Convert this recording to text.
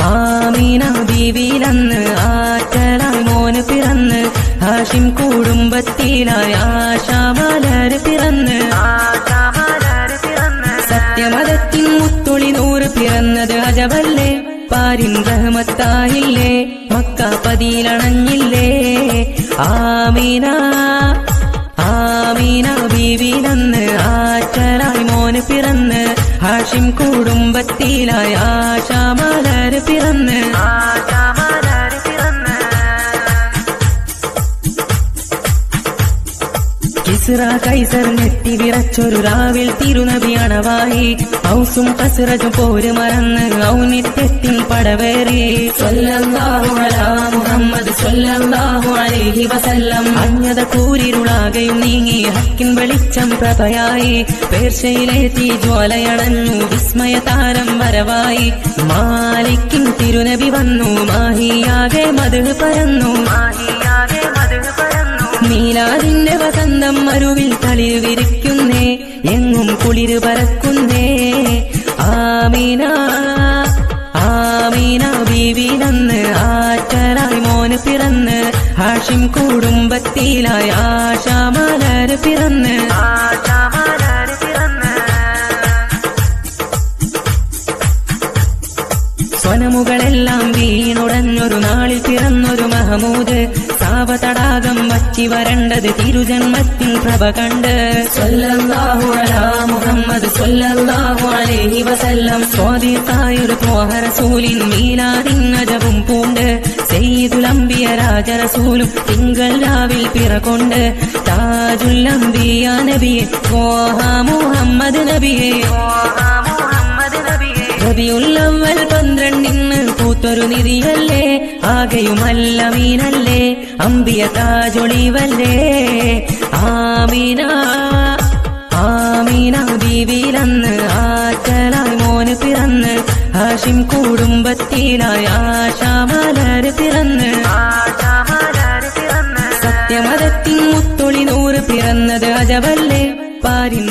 ആമീന ബീവിയിലന്ന് ആറ്റലായി മോന് പിറന്ന്. ഹാഷിം കുടുംബത്തിലായി ആശാമലര് പിറന്ന്. സത്യമതത്തിൻ മുത്തുളി നൂറ് പിറന്നത് അജവല്ലേ? പാരിൻ റഹ്മത്തായില്ലേ? മക്ക പതിയിലണഞ്ഞില്ലേ? ആമീന. കുടുംബത്തിലായി ആശാമലര് പിറന്ന്. ആശാമലര് പിറന്ന് കിസ്റ കൈസർ നെറ്റി വിറച്ചൊരു രാവിൽ തിരുനബി അണവായി. ഔസും കസറജും പോര് മറന്ന് ഔന്നിത്യത്തിൻ പടവേറി. മുഹമ്മദ് സ്വല്ലാ വസല്ലം അഞ്ഞത കൂരിരുളാകയും നീങ്ങി ഹക്കിൻ വെളിച്ചം പ്രഭയായി പേർശയിലെത്തി ജ്വാലയണഞ്ഞു വിസ്മയ താരം വരവായി മാലിക്കിൻ തിരുനബി വന്നു മാഹിയാകെ മധു പരന്നു മാഹിയാകെ മീലാദിന്റെ വസന്തം മരുവിൽ തളിർ വിരിക്കുന്നേ എങ്ങും കുളിര് പരക്കുന്നേ ആമീന ആമീന ബീവിനന്ന് ആറ്റലായി മോന് പിറന്ന് ഹാഷിം കുടുംബത്തിലായ ആശാമലര് പിറന്ന്. സ്വനമുകളെല്ലാം വീണുടഞ്ഞൊരു നാളിൽ പിറന്നൊരു മഹമൂദ്. സാവതടാകം വച്ചി വരണ്ടത് തിരുജന്മത്തിൽ പ്രഭ കണ്ട്. മുഹമ്മദ് വസല്ലം. സ്വാദിത്തായൊരു ത്വാഹറസൂലിൻ മീലാദിൻ അജവും പൂണ്ട്. സെയ്തുലംബിയ രാജറസൂലും തിങ്കൾ രാവിൽ പിറകൊണ്ട് താജുല്ലംബിയ നബിയെ ഓഹ മുഹമ്മദ് നബിയെ. നബിയുള്ളവൽ പന്ത്രണ്ടിന്ന് പൂത്തൊരു നിധിയല്ലേ ആകെയുമല്ല മീനല്ലേ അമ്പിയ താജൊളിവല്ലേ. ആമീന ആമീന ബീവിയിലന്ന് ആറ്റലായി മോന് പിറന്ന് ഹാഷിം കുടുംബത്തിനായ ആശാമലര് പിറന്ന്. സത്യമതത്തിൽ മുത്തൊളി നൂറ് പിറന്നത് അജവല്ലേ? പാരിൻ